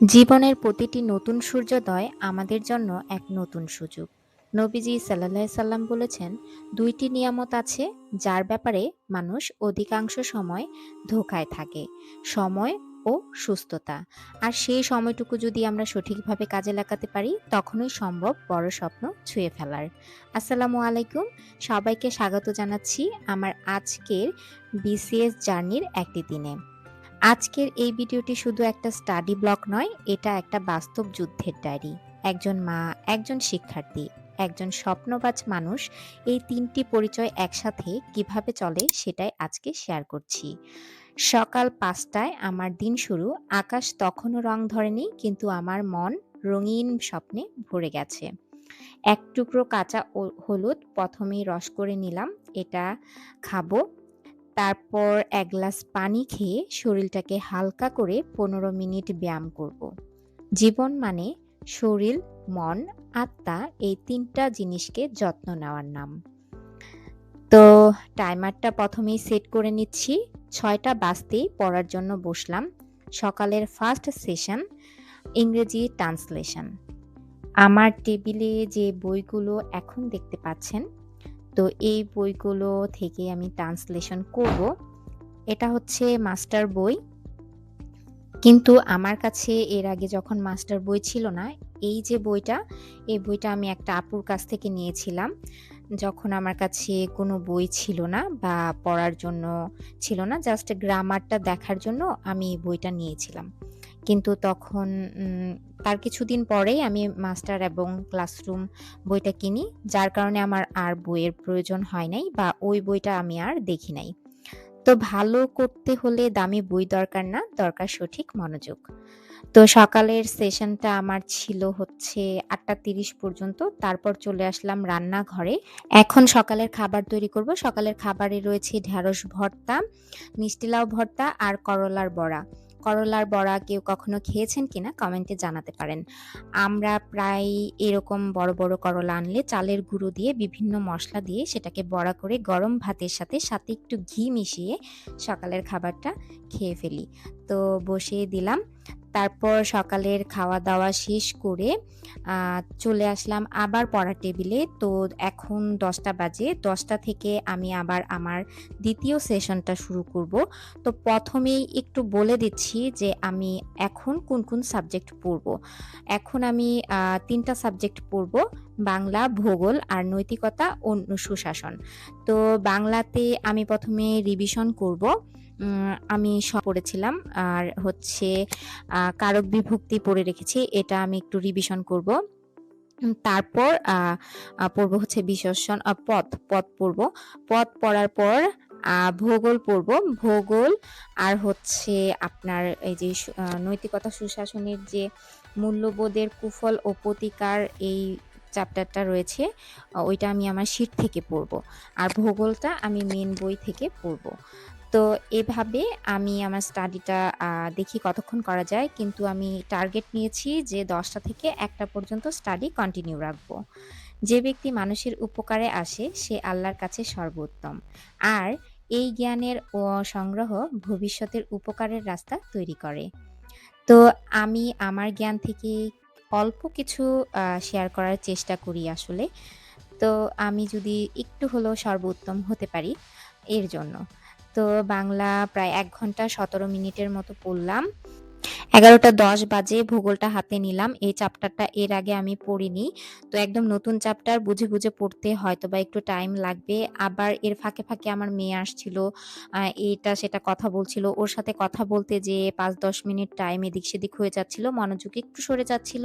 জীবনের প্রতিটি নতুন সূর্যোদয় আমাদের জন্য এক নতুন সুযোগ। নবীজি সাল্লাহ সাল্লাম বলেছেন, দুইটি নিয়ামত আছে যার ব্যাপারে মানুষ অধিকাংশ সময় ধোকায় থাকে, সময় ও সুস্থতা। আর সেই সময়টুকু যদি আমরা সঠিকভাবে কাজে লাগাতে পারি, তখনই সম্ভব বড় স্বপ্ন ছুঁয়ে ফেলার। আসসালামু আলাইকুম, সবাইকে স্বাগত জানাচ্ছি আমার আজকের বিসিএস জার্নির একটি দিনে। আজকের এই ভিডিওটি শুধু একটা স্টাডি ব্লক নয়, এটা একটা বাস্তব যুদ্ধের ডায়েরি। একজন মা, একজন শিক্ষার্থী, একজন স্বপ্নবাজ মানুষ এই তিনটি পরিচয় একসাথে কীভাবে চলে সেটাই আজকে শেয়ার করছি। সকাল পাঁচটায় আমার দিন শুরু, আকাশ তখনও রং ধরেনি, কিন্তু আমার মন রঙিন স্বপ্নে ভরে গেছে। এক টুকরো কাঁচা হলুদ প্রথমেই রস করে নিলাম, এটা খাব তারপর এক গ্লাস পানি খেয়ে শরীরটাকে হালকা করে পনেরো মিনিট ব্যায়াম করব। জীবন মানে শরীর, মন, আত্মা এই তিনটা জিনিসকে যত্ন নেওয়ার নাম। তো টাইমারটা প্রথমেই সেট করে নিচ্ছি। ছয়টা বাজতেই পড়ার জন্য বসলাম। সকালের ফার্স্ট সেশন, ইংরেজি ট্রান্সলেশন। আমার টেবিলে যে বইগুলো এখন দেখতে পাচ্ছেন তো এই বইগুলো থেকে আমি ট্রান্সলেশন করব। এটা হচ্ছে মাস্টার বই। কিন্তু আমার কাছে এর আগে যখন মাস্টার বই ছিল না, এই যে বইটা, এই বইটা আমি একটা আপুর কাছ থেকে নিয়েছিলাম। যখন আমার কাছে কোনো বই ছিল না বা পড়ার জন্য ছিল না জাস্ট গ্রামারটা দেখার জন্য আমি এই বইটা নিয়েছিলাম। কিন্তু তখন তার কিছুদিন পরেই আমি মাস্টার এবং ক্লাসরুম বইটা কিনি, যার কারণে আমার আর বইয়ের প্রয়োজন হয় নাই বা ওই বইটা আমি আর দেখি নাই। তো ভালো করতে হলে দামি বই দরকার না, দরকার সঠিক মনোযোগ। তো সকালের সেশনটা আমার ছিল হচ্ছে আটটা তিরিশ পর্যন্ত, তারপর চলে আসলাম রান্নাঘরে। এখন সকালের খাবার তৈরি করব। সকালের খাবারে রয়েছে ঢ্যাঁড়স ভর্তা, মিষ্টি লাউ ভর্তা আর করলার বড়া। করলার বড়া কেউ কখনো খেয়েছেন কিনা কমেন্টে জানাতে পারেন। আমরা প্রায় এরকম বড় বড় করলা আনলে চালের গুঁড়ো দিয়ে বিভিন্ন মশলা দিয়ে সেটাকে বড়া করে গরম ভাতের সাথে সাথে একটু ঘি মিশিয়ে সকালের খাবারটা খেয়ে ফেলি। তো বসিয়ে দিলাম। তারপর সকালের খাওয়া দাওয়া শেষ করে চলে আসলাম আবার পড়ার টেবিলে। তো এখন দশটা বাজে। দশটা থেকে আমি আবার আমার দ্বিতীয় সেশনটা শুরু করব। তো প্রথমেই একটু বলে দিচ্ছি যে আমি এখন কোন কোন সাবজেক্ট পড়ব। এখন আমি তিনটা সাবজেক্ট পড়ব। বাংলা, ভূগোল আর নৈতিকতা ও সুশাসন। তো বাংলাতে আমি প্রথমে রিভিশন করব। আমি সব পড়েছিলাম। আর হচ্ছে কারক বিভক্তি পড়ে রেখেছি এটা আমি একটু রিভিশন করব। তারপর আহ, হচ্ছে বিশেষণ পথ পদ পড়ব। পথ পড়ার পর ভূগোল পড়ব। ভূগোল আর হচ্ছে আপনার এই যে নৈতিকতা সুশাসনের যে মূল্যবোধের কুফল ও প্রতিকার এই চ্যাপ্টারটা রয়েছে ওইটা আমি আমার শীট থেকে পড়ব। আর ভূগোলটা আমি মেন বই থেকে পড়ব। তো এভাবে আমি আমার স্টাডিটা দেখি কতক্ষণ করা যায়, কিন্তু আমি টার্গেট নিয়েছি যে দশটা থেকে একটা পর্যন্ত স্টাডি কন্টিনিউ রাখব। যে ব্যক্তি মানুষের উপকারে আসে, সে আল্লাহর কাছে সর্বোত্তম। আর এই জ্ঞানের, ও, সংগ্রহ ভবিষ্যতের উপকারের রাস্তা তৈরি করে। তো আমি আমার জ্ঞান থেকে অল্প কিছু শেয়ার করার চেষ্টা করি আসলে। তো আমি যদি একটু হলেও সর্বোত্তম হতে পারি এর জন্য। তো বাংলা প্রায় এক ঘণ্টা সতেরো মিনিটের মতো পড়লাম। এগারোটা দশ বাজে ভূগোলটা হাতে নিলাম। এই চ্যাপ্টারটা এর আগে আমি পড়িনি। তো একদম নতুন চ্যাপ্টার বুঝে বুঝে পড়তে হয়তো বা একটু টাইম লাগবে। আবার এর ফাঁকে ফাঁকে আমার মেয়ে আসছিল এটা সেটা কথা বলছিল। ওর সাথে কথা বলতে যে পাঁচ দশ মিনিট টাইম এদিক সেদিক হয়ে যাচ্ছিল, মনোযোগ একটু সরে যাচ্ছিল।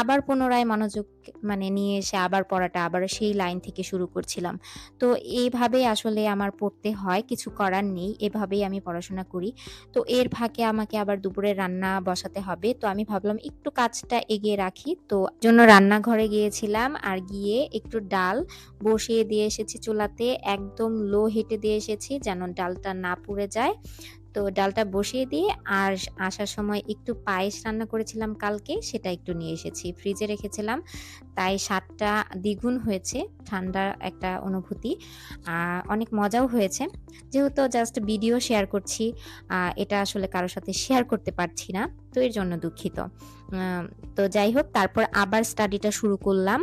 আবার পুনরায় মনোযোগ মানে নিয়ে এসে আবার পড়াটা, আবার সেই লাইন থেকে শুরু করছিলাম। তো এইভাবে আসলে আমার পড়তে হয়, কিছু করার নেই। এভাবেই আমি পড়াশোনা করি। তো এর ফাঁকে আমাকে আবার দুপুরে রান্না বসাতে হবে। তো আমি ভাবলাম একটু কাজটা এগিয়ে রাখি। তো জন্য রান্নাঘরে গিয়েছিলাম আর গিয়ে একটু ডাল বসিয়ে দিয়ে এসেছি চুলাতে। একদম লো হেঁটে দিয়ে এসেছি যেন ডালটা না পুড়ে যায়। তো ডালটা বসিয়ে দিয়ে আর আসার সময় একটু পায়েস রান্না করেছিলাম কালকে, সেটা একটু নিয়ে এসেছি। ফ্রিজে রেখেছিলাম। তাই স্বাদটা দ্বিগুণ হয়েছে ঠান্ডা একটা অনুভূতি অনেক মজাও হয়েছে যেহেতু জাস্ট ভিডিও শেয়ার করছি এটা আসলে কারোর সাথে শেয়ার করতে পারছি না, তো এর জন্য দুঃখিত। তো যাই হোক, তারপর আবার স্টাডিটা শুরু করলাম।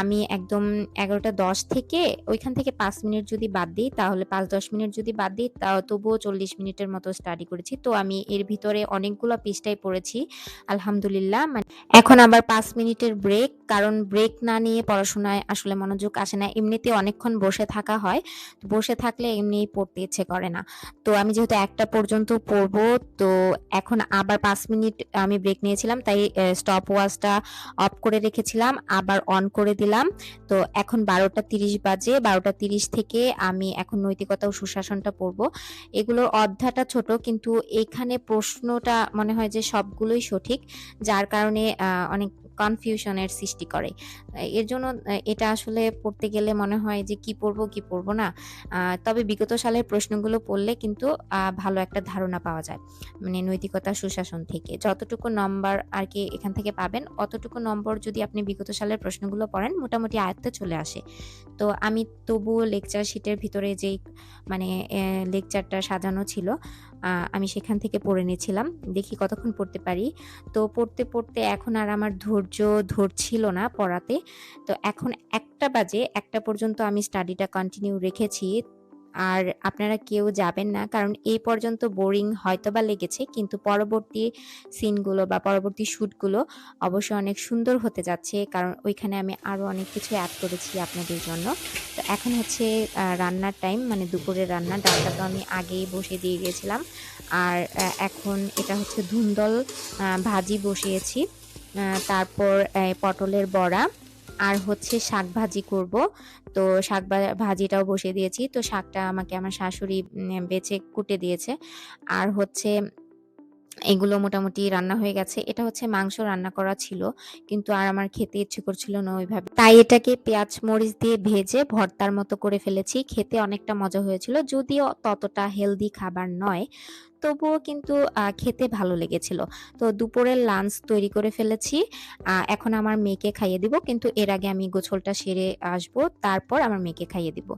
আমি একদম ১১টা ১০ থেকে, ওইখান থেকে পাঁচ মিনিট যদি বাদ দিই, তাহলে ৫-১০ মিনিট যদি বাদ দিই, তা তবুও ৪০ মিনিটের মতো স্টাডি করেছি। তো আমি এর ভিতরে অনেকগুলো পৃষ্ঠাই পড়েছি। আলহামদুলিল্লাহ। মানে এখন আবার পাঁচ মিনিটের ব্রেক। কারণ ব্রেক না নিয়ে পড়াশোনায় আসলে মনোযোগ আসে না। এমনিতে অনেকক্ষণ বসে থাকা হয়। তো বসে থাকলে এমনিই পড়তে ইচ্ছে করে না। তো আমি যেহেতু একটা পর্যন্ত পড়ব, তো এখন আবার পাঁচ মিনিট আমি ব্রেক নিয়েছিলাম। তাই স্টপ ওয়াচটা অফ করে রেখেছিলাম। আবার অন করে দিলাম। তো এখন ১২টা ৩০ বাজে। ১২টা ৩০ থেকে আমি এখন নৈতিকতা ও সুশাসনটা পড়ব। এগুলোর অধ্যাটা ছোট, কিন্তু এখানে প্রশ্নটা মনে হয় যে সবগুলোই সঠিক। যার কারণে অনেক কনফিউশন এর সৃষ্টি করে। এর জন্য এটা আসলে পড়তে গেলে মনে হয় যে কি পড়ব, কি পড়ব না। তবে বিগত সালের প্রশ্নগুলো পড়লে কিন্তু ভালো একটা ধারণা পাওয়া যায়। মানে নৈতিকতা সুশাসন থেকে। যতটুকু নম্বর আর কি এখান থেকে পাবেন অতটুকু নম্বর যদি আপনি বিগত সালের প্রশ্নগুলো পড়েন মোটামুটি আয়ত্তে চলে আসে। তো আমি তবুও লেকচার শিটের ভিতরে যেই মানে লেকচারটা সাজানো ছিল আমি সেখান থেকে পড়ে নিয়েছিলাম। দেখি কতক্ষণ পড়তে পারি। তো পড়তে, পড়তে এখন আর আমার ধৈর্য ধরছিল না পড়াতে। তো এখন একটা বাজে। একটা পর্যন্ত আমি স্টাডিটা কন্টিনিউ রেখেছি। আর আপনারা কেউ যাবেন না। কারণ এই পর্যন্ত বোরিং হয়তো বা লেগেছে। কিন্তু পরবর্তী সিনগুলো বা পরবর্তী শ্যুটগুলো অবশ্যই অনেক সুন্দর হতে যাচ্ছে। কারণ ওইখানে আমি আরও অনেক কিছু অ্যাড করেছি আপনাদের জন্য। তো এখন হচ্ছে রান্নার টাইম মানে দুপুরের রান্না। ডালটা তো আমি আগেই বসিয়ে দিয়ে গেছিলাম আর এখন এটা হচ্ছে ধুন্দল ভাজি বসিয়েছি। তারপর পটলের বড়া আর হচ্ছে শাক ভাজি করব। তো শাক ভাজিটাও বসিয়ে দিয়েছি। তো শাকটা আমাকে আমার শাশুড়ি বেছে কুটে দিয়েছে। আর হচ্ছে এগুলো মোটামুটি রান্না হয়ে গেছে। এটা হচ্ছে মাংস রান্না করা ছিল। কিন্তু আর আমার খেতে ইচ্ছে করছিল না ওইভাবে। তাই এটাকে পেঁয়াজ মরিচ দিয়ে ভেজে ভর্তার মতো করে ফেলেছি। খেতে অনেকটা মজা হয়েছিল। যদিও ততটা হেলদি খাবার নয়। তবুও কিন্তু খেতে ভালো লেগেছিল। তো দুপুরের লাঞ্চ তৈরি করে ফেলেছি। এখন আমার মেয়েকে খাইয়ে দিব। কিন্তু এর আগে আমি গোছলটা সেরে আসব। তারপর আমার মেয়েকে খাইয়ে দিব।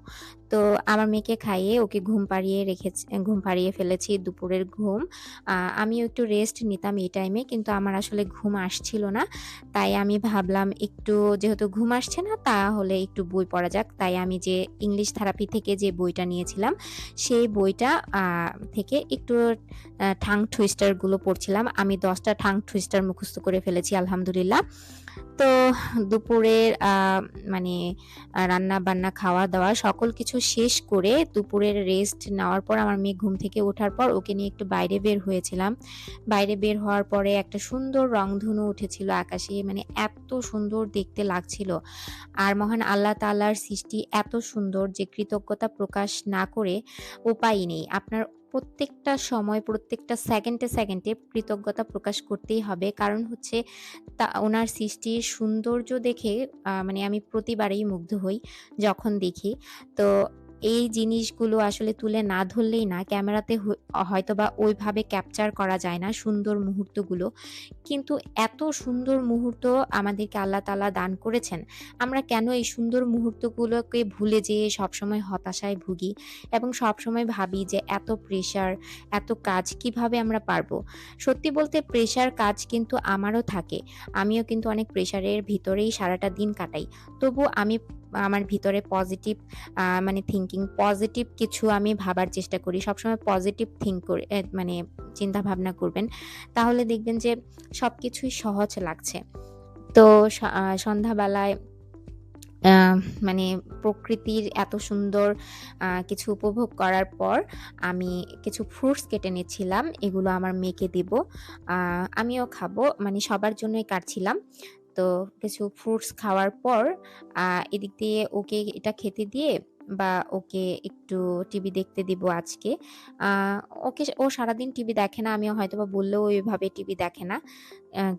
তো আমার মেয়েকে খাইয়ে ওকে ঘুম পাড়িয়ে রেখেছি ঘুম পাড়িয়ে ফেলেছি দুপুরের ঘুম। আমিও একটু রেস্ট নিতাম এই টাইমে। কিন্তু আমার আসলে ঘুম আসছিল না। তাই আমি ভাবলাম একটু যেহেতু ঘুম আসছে না তাহলে একটু বই পড়া যাক। তাই আমি যে ইংলিশ থেরাপি থেকে যে বইটা নিয়েছিলাম সেই বইটা থেকে একটু ঠাং টুইস্টারগুলো পড়ছিলাম। আমি দশটা ঠাং টুইস্টার মুখস্থ করে ফেলেছি আলহামদুলিল্লাহ। তো দুপুরের মানে রান্না-বান্না, খাওয়া-দাওয়া সকল কিছু শেষ করে দুপুরের রেস্ট নেওয়ার পর আমার মেয়ে ঘুম থেকে ওঠার পর ওকে নিয়ে একটু বাইরে বের হয়েছিলাম। বাইরে বের হওয়ার পরে একটা সুন্দর রংধনু উঠেছিল আকাশে। মানে এত সুন্দর দেখতে লাগছিল। আর মহান আল্লাহ তাল্লার সৃষ্টি এত সুন্দর যে কৃতজ্ঞতা প্রকাশ না করে উপায় নেই। আপনার প্রত্যেকটা সময় প্রত্যেকটা সেকেন্ডে, সেকেন্ডে কৃতজ্ঞতা প্রকাশ করতেই হবে। কারণ হচ্ছে তা ওনার সৃষ্টির সৌন্দর্য দেখে মানে আমি প্রতিবারেই মুগ্ধ হই যখন দেখি। তো এই জিনিসগুলো আসলে তুলে না ধরলেই না ক্যামেরাতে হ হয়তোবা ওইভাবে ক্যাপচার করা যায় না সুন্দর মুহূর্তগুলো। কিন্তু এত সুন্দর মুহূর্ত আমাদেরকে আল্লাহ তালা দান করেছেন। আমরা কেন এই সুন্দর মুহূর্তগুলোকে ভুলে যেয়ে সবসময় হতাশায় ভুগি এবং সবসময় ভাবি যে এত প্রেশার, এত কাজ কীভাবে আমরা পারব? সত্যি বলতে প্রেশার কাজ কিন্তু আমারও থাকে। আমিও কিন্তু অনেক প্রেশারের ভিতরেই সারাটা দিন কাটাই। তবুও আমি আমার ভিতরে পজিটিভ মানে থিঙ্কিং পজিটিভ কিছু আমি ভাবার চেষ্টা করি। সবসময় পজিটিভ থিঙ্ক করে মানে চিন্তাভাবনা করবেন। তাহলে দেখবেন যে সবকিছুই সহজ লাগছে। তো সন্ধ্যাবেলায় মানে প্রকৃতির এত সুন্দর কিছু উপভোগ করার পর আমি কিছু ফ্রুটস কেটে নিচ্ছিলাম। এগুলো আমার মেয়েকে দিব। আমিও খাব। মানে সবার জন্যই কাটছিলাম। তো কিছু ফ্রুটস খাওয়ার পর এদিক দিয়ে ওকে এটা খেতে দিয়ে বা ওকে একটু টিভি দেখতে দিব আজকে। ওকে ও সারাদিন টিভি দেখে না। আমি হয়তোবা বললেও ওইভাবে টিভি দেখে না।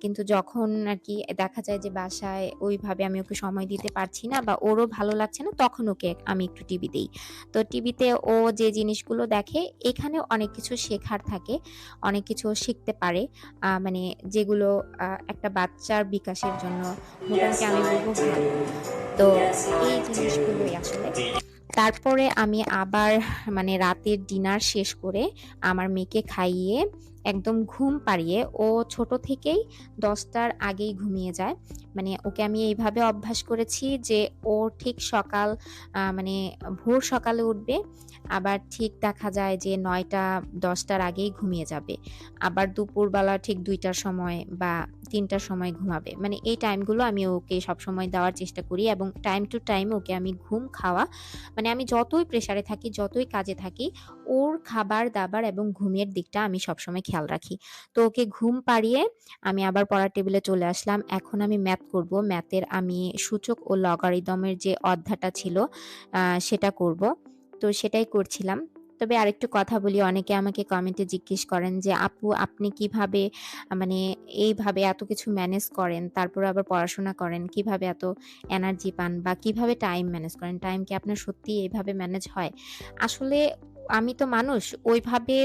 কিন্তু যখন আর কি দেখা যায় যে বাসায় ওইভাবে আমি ওকে সময় দিতে পারছি না বা ওরও ভালো লাগছে না তখন ওকে আমি একটু টিভি দেই। তো টিভিতে ও যে জিনিসগুলো দেখে এখানেও অনেক কিছু শেখার থাকে। অনেক কিছু শিখতে পারে। মানে যেগুলো একটা বাচ্চার বিকাশের জন্য মোটামুটি আমি বলব ভালো। তো এই জিনিসগুলোই আসলে। তারপরে আমি আবার মানে রাতের ডিনার শেষ করে আমার মেয়েকে খাইয়ে একদম ঘুম পাড়িয়ে ও ছোট থেকেই ১০টার আগেই ঘুমিয়ে যায়। মানে ওকে আমি এইভাবে অভ্যাস করেছি যে ও ঠিক সকাল মানে ভোর সকালে উঠবে। আবার ঠিক দেখা যায় যে ৯টা-১০টার আগেই ঘুমিয়ে যাবে। আবার দুপুরবেলা ঠিক দুইটার সময় বা ৩টার সময় ঘুমাবে। মানে এই টাইমগুলো আমি ওকে সবসময় দেওয়ার চেষ্টা করি এবং টাইম টু টাইম ওকে আমি ঘুম খাওয়া মানে আমি যতই প্রেশারে থাকি, যতই কাজে থাকি, ওর খাবার-দাবার এবং ঘুমের দিকটা আমি সবসময় খেয়াল রাখি। তো ওকে ঘুম পাড়িয়ে আমি আবার পড়ার টেবিলে চলে আসলাম। এখন আমি ম্যাথ করব। ম্যাথের আমি সূচক ও লগারিদমের যে অধ্যাটা ছিল সেটা করব। তো সেটাই করছিলাম। তবে আরেকটু কথা বলি, অনেকে আমাকে কমেন্টে জিজ্ঞেস করেন যে, "আপু আপনি কীভাবে মানে এইভাবে এত কিছু ম্যানেজ করেন, তারপর আবার পড়াশোনা করেন, কীভাবে এত এনার্জি পান বা কীভাবে টাইম ম্যানেজ করেন? টাইম কি আপনার সত্যি এইভাবে ম্যানেজ হয়?" আসলে আমি তো মানুষ, ওইভাবে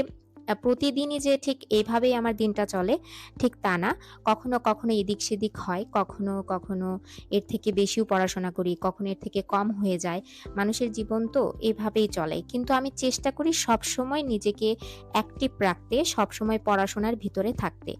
প্রতিদিনই যে ঠিক এভাবেই আমার দিনটা চলে, ঠিক তা না। কখনো, কখনো এদিক-সেদিক হয়। কখনো, কখনো এর থেকে বেশিও পড়াশোনা করি, কখনো এর থেকে কম হয়ে যায়। মানুষের জীবন তো এভাবেই চলে। কিন্তু আমি চেষ্টা করি সবসময় নিজেকে অ্যাক্টিভ রাখতে, সবসময় পড়াশোনার ভিতরে থাকতে।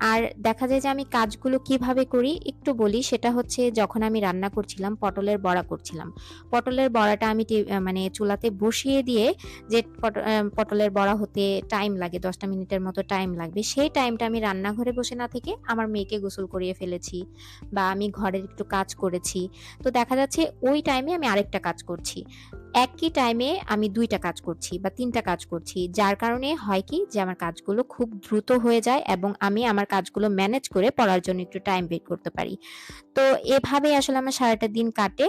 আর দেখা যায় যে আমি কাজগুলো কীভাবে করি একটু বলি। সেটা হচ্ছে যখন আমি রান্না করছিলাম, পটলের বড়া করছিলাম। পটলের বড়াটা আমি মানে চুলাতে বসিয়ে দিয়ে যে পট পটলের বড়া হতে টাইম লাগে, দশটা মিনিটের মতো টাইম লাগবে। সেই টাইমটা আমি রান্নাঘরে বসে না থেকে আমার মেয়েকে গোসল করিয়ে ফেলেছি বা আমি ঘরের একটু কাজ করেছি। তো দেখা যাচ্ছে ওই টাইমে আমি আরেকটা কাজ করছি। একই টাইমে আমি দুইটা কাজ করছি বা তিনটা কাজ করছি। যার কারণে হয় কি যে আমার কাজগুলো খুব দ্রুত হয়ে যায় এবং আমি আমার কাজগুলো ম্যানেজ করে পড়ার জন্য একটু টাইম বের করতে পারি। তো এভাবেই আসলে আমার সারাটা দিন কাটে।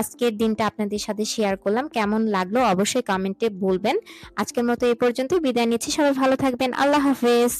আজকের দিনটা আপনাদের সাথে শেয়ার করলাম। কেমন লাগল অবশ্যই কমেন্টে বলবেন। আজকের মতো এই পর্যন্তই বিদায় নিচ্ছি। সবাই ভালো থাকবেন। আল্লাহ হাফেজ।